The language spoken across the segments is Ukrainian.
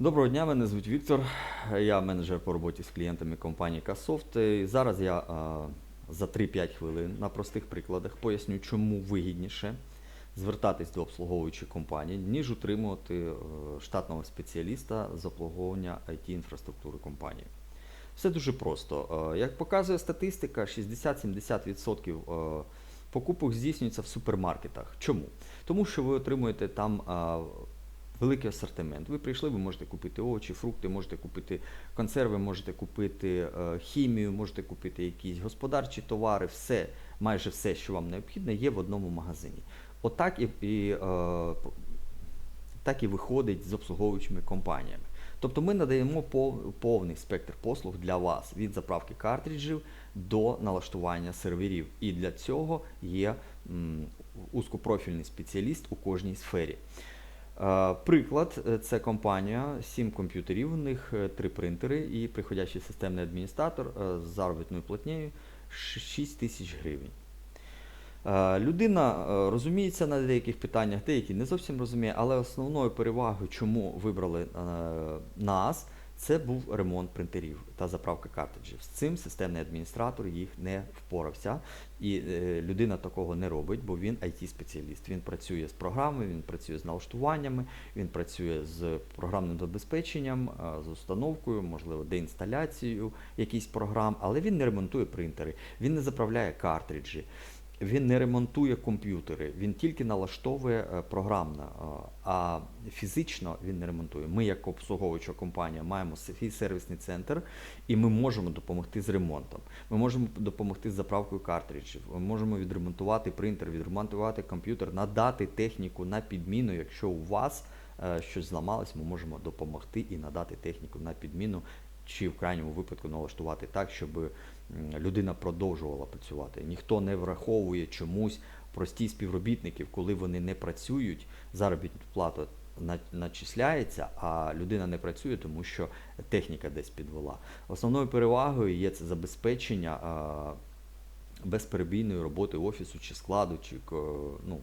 Доброго дня, мене звуть Віктор. Я менеджер по роботі з клієнтами компанії Касофт. Зараз я а, за 3-5 хвилин на простих прикладах поясню, чому вигідніше звертатись до обслуговуючої компанії, ніж утримувати е, штатного спеціаліста з обслуговування IT-інфраструктури компанії. Все дуже просто. Е, Як показує статистика, 60-70% е, покупок здійснюється в супермаркетах. Чому? Тому що ви отримуєте там великий асортимент. Ви прийшли, ви можете купити овочі, фрукти, можете купити консерви, можете купити е, хімію, можете купити якісь господарчі товари, все, майже все, що вам необхідно, є в одному магазині. Отак і, і, е, так і виходить з обслуговуючими компаніями. Тобто ми надаємо повний спектр послуг для вас від заправки картриджів до налаштування серверів. І для цього є узкопрофільний спеціаліст у кожній сфері. Е, Приклад, е, це компанія, 7 комп'ютерів, у них 3 принтери і приходящий системний адміністратор е, з заробітною платнею 6 тисяч гривень. Е, Людина е, розуміється на деяких питаннях, деякі не зовсім розуміє, але основною перевагою, чому вибрали е, нас, це був ремонт принтерів та заправка картриджів. З цим системний адміністратор їх не впорався. І е, людина такого не робить, бо він IT-спеціаліст. Він працює з програмами, він працює з налаштуваннями, він працює з програмним забезпеченням, з установкою, можливо, деінсталяцією якихось програм, але він не ремонтує принтери, він не заправляє картриджі. Він не ремонтує комп'ютери, він тільки налаштовує е, програмно, е, а фізично він не ремонтує. Ми, як обслуговуюча компанія, маємо свій сервісний центр, і ми можемо допомогти з ремонтом. Ми можемо допомогти з заправкою картриджів. Ми можемо відремонтувати принтер, відремонтувати комп'ютер, надати техніку на підміну. Якщо у вас е, щось зламалось, ми можемо допомогти і надати техніку на підміну. Чи в крайньому випадку налаштувати так, щоб людина продовжувала працювати. Ніхто не враховує чомусь прості співробітників, коли вони не працюють, заробітна плата начисляється, а людина не працює, тому що техніка десь підвела. Основною перевагою є це забезпечення безперебійної роботи офісу чи складу, чи ну,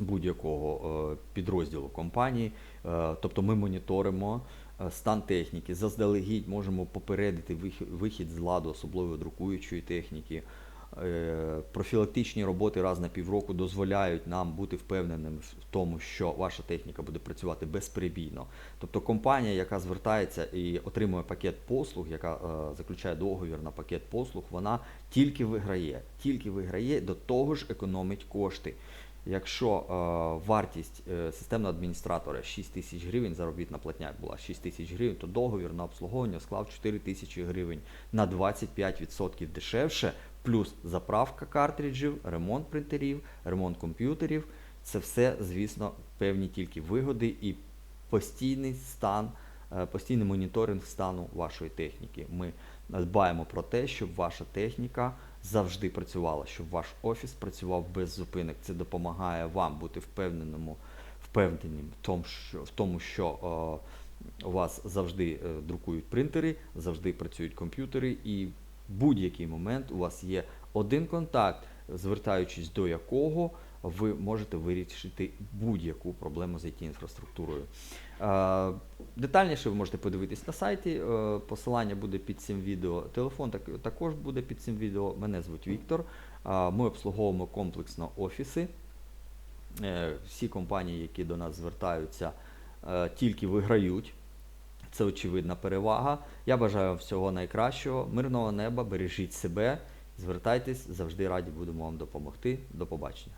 будь-якого е, підрозділу компанії. Е, Тобто ми моніторимо е, стан техніки, заздалегідь можемо попередити вихід з ладу особливо друкуючої техніки. Профілактичні роботи раз на півроку дозволяють нам бути впевненими в тому, що ваша техніка буде працювати безперебійно. Тобто компанія, яка звертається і отримує пакет послуг, яка е, заключає договір на пакет послуг, вона тільки виграє, тільки виграє, до того ж економить кошти. Якщо е, вартість е, системного адміністратора 6 тисяч гривень, заробітна платня була 6 тисяч гривень, то договір на обслуговування склав 4 тисячі гривень на 25% дешевше, плюс заправка картриджів, ремонт принтерів, ремонт комп'ютерів. Це все, звісно, певні тільки вигоди і постійний стан, постійний моніторинг стану вашої техніки. Ми дбаємо про те, щоб ваша техніка завжди працювала, щоб ваш офіс працював без зупинок. Це допомагає вам бути впевненим в тому, що, в тому, що е, у вас завжди е, друкують принтери, завжди працюють комп'ютери, і в будь-який момент у вас є один контакт, звертаючись до якого ви можете вирішити будь-яку проблему з IT-інфраструктурою. Е, Детальніше ви можете подивитись на сайті. е, Посилання буде під цим відео. Телефон також буде під цим відео. Мене звуть Віктор. Е, Ми обслуговуємо комплексно офіси. Всі компанії, які до нас звертаються, тільки виграють. Це очевидна перевага. Я бажаю вам всього найкращого, мирного неба, бережіть себе, звертайтесь, завжди раді будемо вам допомогти. До побачення.